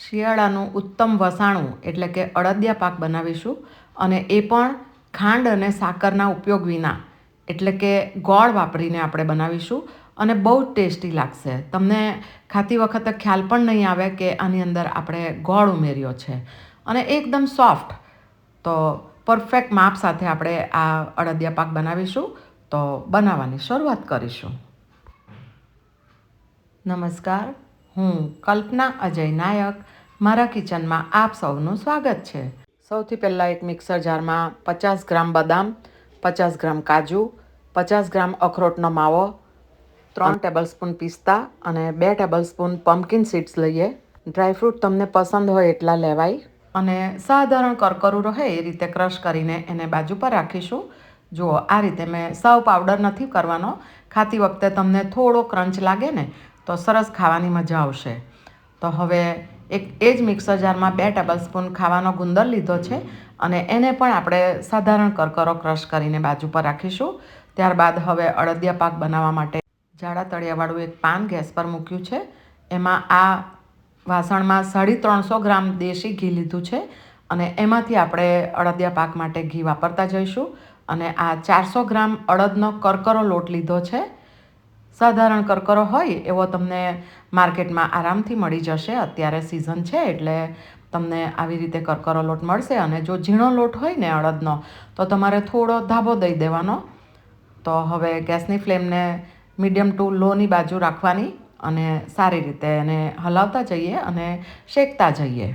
શિયાળાનું ઉત્તમ વસાણું, એટલે કે અડદિયા પાક બનાવીશું અને એ પણ ખાંડ અને સાકરના ઉપયોગ વિના. એટલે કે ગોળ વાપરીને આપણે બનાવીશું અને બહુ જ ટેસ્ટી લાગશે. તમને ખાતી વખતે ખ્યાલ પણ નહીં આવે કે આની અંદર આપણે ગોળ ઉમેર્યો છે. અને એકદમ સોફ્ટ. તો પરફેક્ટ માપ સાથે આપણે આ અડદિયા પાક બનાવીશું. તો બનાવવાની શરૂઆત કરીશું. નમસ્કાર. હું કલ્પના અજય નાયક. મારા કિચનમાં આપ સૌનું સ્વાગત છે. સૌથી પહેલાં એક મિક્સર જારમાં પચાસ ગ્રામ બદામ પચાસ ગ્રામ કાજુ પચાસ ગ્રામ અખરોટનો માવો ત્રણ ટેબલ સ્પૂન પિસ્તા અને બે ટેબલ સ્પૂન પમ્પકિન સીડ્સ લઈએ ડ્રાયફ્રૂટ તમને પસંદ હોય એટલા લેવાય. અને સાધારણ કરકરું રહે એ રીતે ક્રશ કરીને એને બાજુ પર રાખીશું. જુઓ આ રીતે મેં સાવ પાવડર નથી કરવાનો. ખાતી વખતે તમને થોડો ક્રંચ લાગે ને તો સરસ ખાવાની મજા આવશે. તો હવે એક એ જ મિક્સર જારમાં બે ટેબલ સ્પૂન ખાવાનો ગુંદર લીધો છે અને એને પણ આપણે સાધારણ કરકરો ક્રશ કરીને બાજુ પર રાખીશું. ત્યારબાદ હવે અડદિયા પાક બનાવવા માટે જાડા તળિયાવાળું એક પાન ગેસ પર મૂક્યું છે. એમાં આ વાસણમાં સાડી ત્રણસો ગ્રામ દેશી ઘી લીધું છે અને એમાંથી આપણે અડદિયા પાક માટે ઘી વાપરતા જઈશું. અને આ ચારસો ગ્રામ અડદનો કરકરો લોટ લીધો છે. સાધારણ કરકરો હોય, એવો તમને માર્કેટમાં આરામથી મળી જશે. અત્યારે સિઝન છે એટલે તમને આવી રીતે કરકરો લોટ મળશે અને જો ઝીણો લોટ હોય ને અડદનો, તો તમારે થોડો ધાબો દઈ દેવાનો. તો હવે ગેસની ફ્લેમને મીડિયમ ટુ લોની બાજુ રાખવાની અને સારી રીતે એને હલાવતા જઈએ અને શેકતા જઈએ.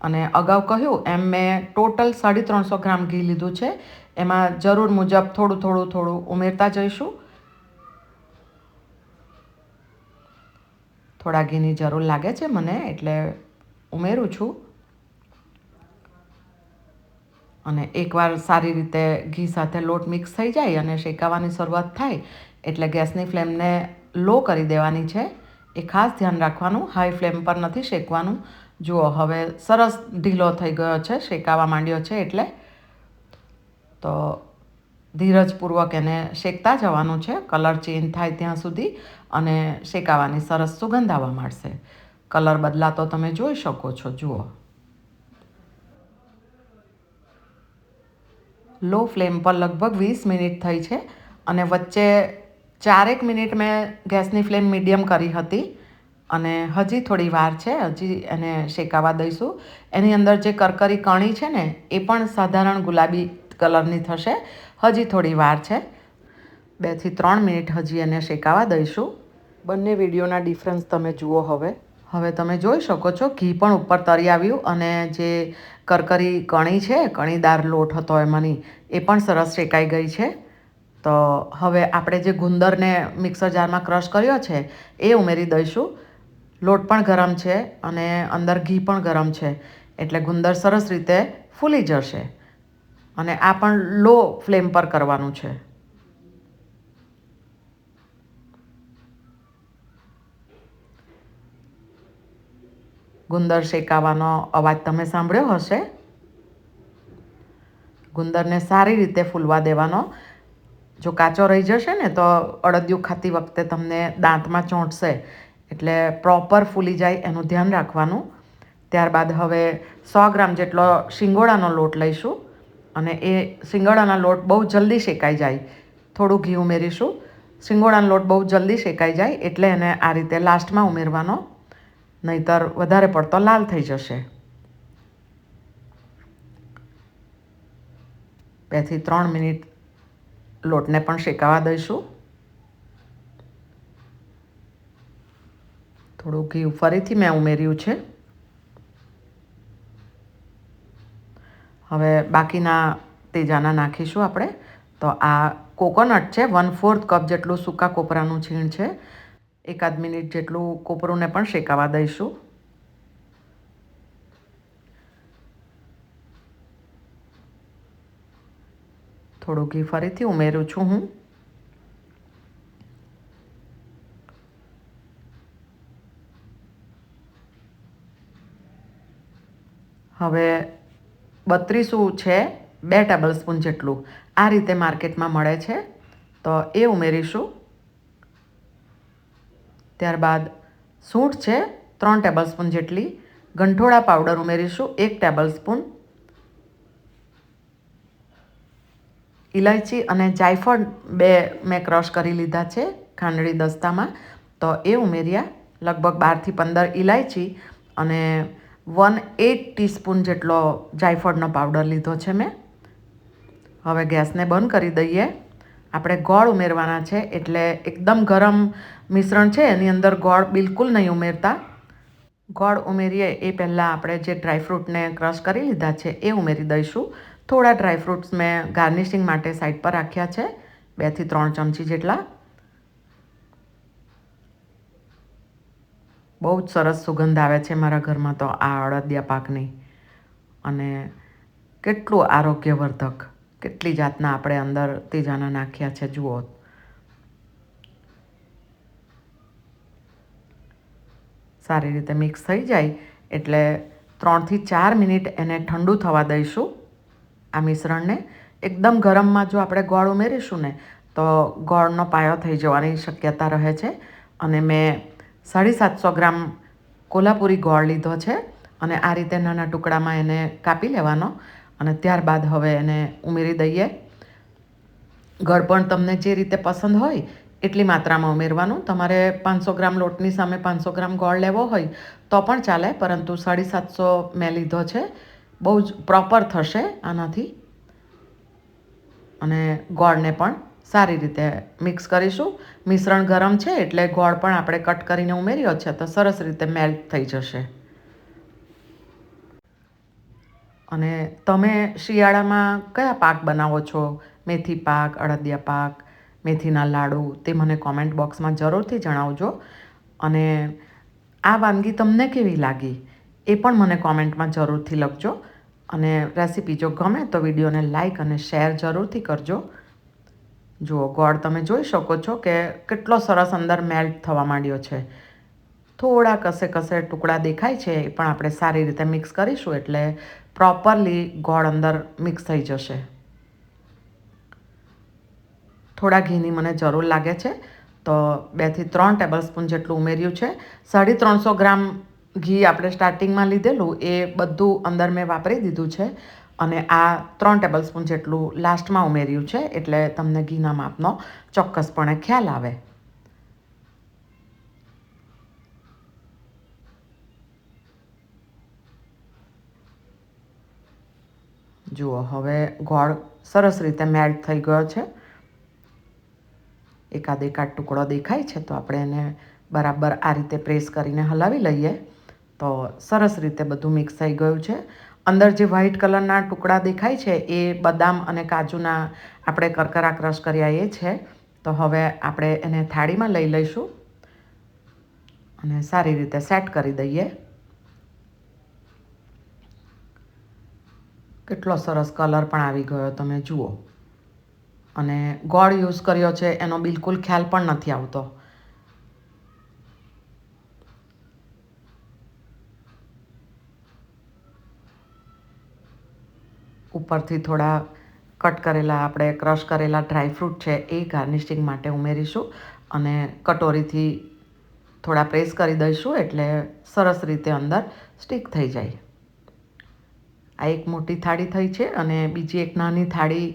અને અગાઉ કહ્યું, એમ મેં ટોટલ સાડી ત્રણસો ગ્રામ ઘી લીધું છે. એમાં જરૂર મુજબ થોડું થોડું થોડું ઉમેરતા જઈશું. થોડા ઘીની જરૂર લાગે છે મને, એટલે ઉમેરું છું. અને એકવાર સારી રીતે ઘી સાથે લોટ મિક્સ થઈ જાય અને શેકાવાની શરૂઆત થાય, એટલે ગેસની ફ્લેમને લો કરી દેવાની છે. એ ખાસ ધ્યાન રાખવાનું, હાઈ ફ્લેમ પર નથી શેકવાનું. જુઓ, હવે સરસ ઢીલો થઈ ગયો છે, શેકાવા માંડ્યો છે, એટલે તો ધીરજપૂર્વક એને શેકતા જવાનું છે. કલર ચેન્જ થાય ત્યાં સુધી અને શેકાવાની સરસ સુગંધ આવવા માંડશે. કલર બદલાતો તમે જોઈ શકો છો, જુઓ. લો ફ્લેમ પર લગભગ વીસ મિનિટ થઈ છે અને વચ્ચે ચારેક મિનિટ મેં ગેસની ફ્લેમ મીડિયમ કરી હતી અને હજી થોડી વાર છે, હજી એને શેકાવા દઈશું. એની અંદર જે કરકરી કણી છે ને, એ પણ સાધારણ ગુલાબી કલરની થશે. હજી થોડી વાર છે. બેથી ત્રણ મિનિટ હજી એને શેકાવા દઈશું. બંને વિડીયોના ડિફરન્સ તમે જુઓ હવે. હવે તમે જોઈ શકો છો ઘી પણ ઉપર તરી આવ્યું અને જે કરકરી કણી છે કણીદાર લોટ હતો એમાંની એ પણ સરસ શેકાઈ ગઈ છે. તો હવે આપણે જે ગુંદરને મિક્સર જારમાં ક્રશ કર્યો છે એ ઉમેરી દઈશું. લોટ પણ ગરમ છે અને અંદર ઘી પણ ગરમ છે. એટલે ગુંદર સરસ રીતે ફૂલી જશે. અને આ પણ લો ફ્લેમ પર કરવાનું છે. ગુંદર શેકાવાનો અવાજ તમે સાંભળ્યો હશે? ગુંદરને સારી રીતે ફૂલવા દેવાનો. જો કાચો રહી જશે ને તો અડદિયું ખાતી વખતે તમને દાંતમાં ચોંટશે. એટલે પ્રોપર ફૂલી જાય એનું ધ્યાન રાખવાનું. ત્યારબાદ હવે સો ગ્રામ જેટલો શિંગોડાનો લોટ લઈશું. અને એ શિંગોડાના લોટ બહુ જલ્દી શેકાઈ જાય. થોડું ઘી ઉમેરીશું. શિંગોડાનો લોટ બહુ જલ્દી શેકાઈ જાય એટલે એને આ રીતે લાસ્ટમાં ઉમેરવાનો. નહીતર વધારે પડતો લાલ થઈ જશે. બેથી ત્રણ મિનિટ લોટને પણ શેકાવા દઈશું. થોડું ઘી ફરીથી મેં ઉમેર્યું છે. હવે બાકીના તેજાના નાખીશું આપણે. તો આ કોકોનટ છે વન ફોર્થ કપ જેટલું સૂકા કોપરાનું છીણ છે. એકાદ મિનિટ જેટલું કોપરુંને પણ શેકાવા દઈશું. થોડું ઘી ફરીથી ઉમેરું છું હું. હવે બત્રીસું છે, બે ટેબલ સ્પૂન જેટલું. આ રીતે માર્કેટમાં મળે છે. તો એ ઉમેરીશું. ત્યારબાદ સૂંઠ છે, ત્રણ ટેબલ સ્પૂન જેટલી. ગંઠોળા પાવડર ઉમેરીશું, એક ટેબલ સ્પૂન ઇલાયચી અને જાયફળ બે મેં ક્રશ કરી લીધા છે ખાંડળી દસ્તામાં. તો એ ઉમેર્યા. લગભગ બારથી પંદર ઇલાયચી અને વન એટ ટીસ્પૂન જેટલો જાયફળનો પાવડર લીધો છે મેં. હવે ગેસને બંધ કરી દઈએ. આપણે ગોળ ઉમેરવાના છે એટલે એકદમ ગરમ મિશ્રણ છે, એની અંદર ગોળ બિલકુલ નહીં ઉમેરતા. ગોળ ઉમેરીએ એ પહેલાં આપણે જે ડ્રાયફ્રૂટને ક્રશ કરી લીધા છે એ ઉમેરી દઈશું. થોડા ડ્રાયફ્રૂટ્સ મેં ગાર્નિશિંગ માટે સાઈડ પર રાખ્યા છે બેથી ત્રણ ચમચી જેટલા. બહુ જ સરસ સુગંધ આવે છે મારા ઘરમાં તો આ અડદિયા પાકની. અને કેટલું આરોગ્યવર્ધક, કેટલી જાતના આપણે અંદર તેજાના નાખ્યા છે, જુઓ. સારી રીતે મિક્સ થઈ જાય એટલે ત્રણથી ચાર મિનિટ એને ઠંડુ થવા દઈશું આ મિશ્રણને. એકદમ ગરમમાં જો આપણે ગોળ ઉમેરીશું ને, તો ગોળનો પાયો થઈ જવાની શક્યતા રહે છે. અને મેં સાડી સાતસો ગ્રામ કોલ્હાપુરી ગોળ લીધો છે અને આ રીતે નાના ટુકડામાં એને કાપી લેવાનો અને ત્યારબાદ હવે એને ઉમેરી દઈએ. ગળપણ તમને જે રીતે પસંદ હોય એટલી માત્રામાં ઉમેરવાનું. તમારે પાંચસો ગ્રામ લોટની સામે પાંચસો ગ્રામ ગોળ લેવો હોય તો પણ ચાલે, પરંતુ સાડી સાતસો મેં લીધો છે. બહુ જ પ્રોપર થશે આનાથી. અને ગોળને પણ સારી રીતે મિક્સ કરીશું. મિશ્રણ ગરમ છે એટલે ગોળ પણ આપણે કટ કરીને ઉમેર્યો છે તો સરસ રીતે મેલ્ટ થઈ જશે. અને તમે શિયાળામાં કયા પાક બનાવો છો? મેથી પાક અડદિયા પાક, મેથીના લાડુ તે મને કોમેન્ટ બોક્સમાં જરૂરથી જણાવજો. અને આ વાનગી તમને કેવી લાગી એ પણ મને કોમેન્ટમાં જરૂરથી લખજો. અને રેસીપી જો ગમે તો વિડીયોને લાઈક અને શેર જરૂરથી કરજો. જુઓ, ગોળ તમે જોઈ શકો છો કે કેટલો સરસ અંદર મેલ્ટ થવા માંડ્યો છે. થોડા કસે કસે ટુકડા દેખાય છે, એ પણ આપણે સારી રીતે મિક્સ કરીશું એટલે પ્રોપરલી ગોળ અંદર મિક્સ થઈ જશે. થોડા ઘીની મને જરૂર લાગે છે, તો બેથી ત્રણ ટેબલ સ્પૂન જેટલું ઉમેર્યું છે. સાડી ત્રણસો ગ્રામ ઘી આપણે સ્ટાર્ટિંગમાં લીધેલું, એ બધું અંદર મેં વાપરી દીધું છે. અને આ ત્રણ ટેબલ સ્પૂન જેટલું લાસ્ટમાં ઉમેર્યું છે, એટલે તમને ઘીના માપનો ચોક્કસપણે ખ્યાલ આવે. જુઓ, હવે ગોળ સરસ રીતે મેલ્ટ થઈ ગયો છે. એકાદ એકાદ ટુકડો દેખાય છે, તો આપણે એને બરાબર આ રીતે પ્રેસ કરીને હલાવી લઈએ. તો સરસ રીતે બધું મિક્સ થઈ ગયું છે. અંદર જે વ્હાઈટ કલરના ટુકડા દેખાય છે, એ બદામ અને કાજુના આપણે કરકરા ક્રશ કર્યા એ છે. તો હવે આપણે એને થાળીમાં લઈ લઈશું અને સારી રીતે સેટ કરી દઈએ. કેટલો સરસ કલર પણ આવી ગયો તમે જુઓ. અને ગોળ યુઝ કર્યો છે, એનો બિલકુલ ખ્યાલ પણ નથી આવતો. ઉપરથી થોડા કટ કરેલા, આપણે ક્રશ કરેલા ડ્રાયફ્રૂટ છે એ ગાર્નિશિંગ માટે ઉમેરીશું અને કટોરીથી થોડા પ્રેસ કરી દઈશું એટલે સરસ રીતે અંદર સ્ટીક થઈ જાય. આ એક મોટી થાળી થઈ છે અને બીજી એક નાની થાળી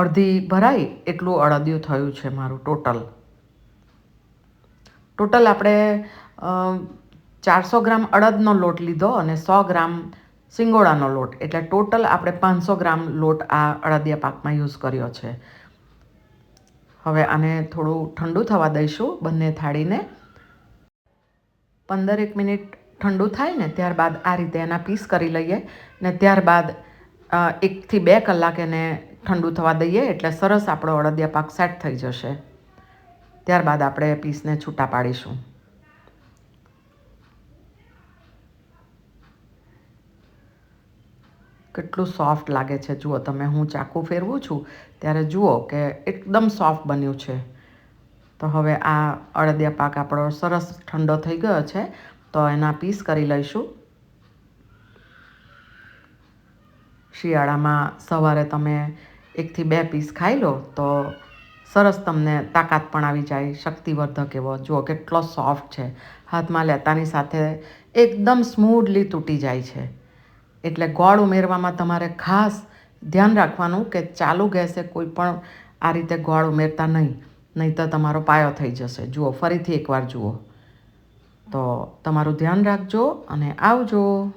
અડધી ભરાઈ એટલું અડદિયું થયું છે મારું ટોટલ. ટોટલ આપણે ચારસો ગ્રામ અડદનો લોટ લીધો અને સો ગ્રામ સિંગોડાનો લોટ. એટલે ટોટલ આપણે પાંચસો ગ્રામ લોટ આ અડદિયા પાકમાં યુઝ કર્યો છે. હવે આને થોડું ઠંડુ થવા દઈશું બંને થાળીને. પંદર એક મિનિટ ઠંડુ થાય ને ત્યારબાદ આ રીતે એના પીસ કરી લઈએ ને ત્યારબાદ એકથી બે કલાક એને ઠંડુ થવા દઈએ એટલે સરસ આપણો અડદિયા પાક સેટ થઈ જશે. ત્યારબાદ આપણે પીસને છૂટા પાડીશું. કેટલું સોફ્ટ લાગે છે? જુઓ, તમે હું ચાકુ ફેરવું છું, ત્યારે જુઓ કે એકદમ સોફ્ટ બન્યું છે. તો હવે આ અડદિયા પાક આપણો સરસ ઠંડો થઈ ગયો છે, તો એના પીસ કરી લઈશું. શિયાળામાં સવારે તમે એકથી બે પીસ ખાઈ લો, તો સરસ તમને તાકાત પણ આવી જાય, શક્તિવર્ધક એવો. જુઓ, કેટલો સોફ્ટ છે. હાથમાં લેતાની સાથે એકદમ સ્મૂથલી તૂટી જાય છે. એટલે ગોળ ઉમેરવામાં તમારે ખાસ ધ્યાન રાખવાનું કે ચાલુ ગેસે કોઈ પણ આ રીતે ગોળ ઉમેરતા નહીં. નહીં તો તમારો પાયો થઈ જશે. જુઓ, ફરીથી એકવાર જુઓ. તો તમારું ધ્યાન રાખજો અને આવજો.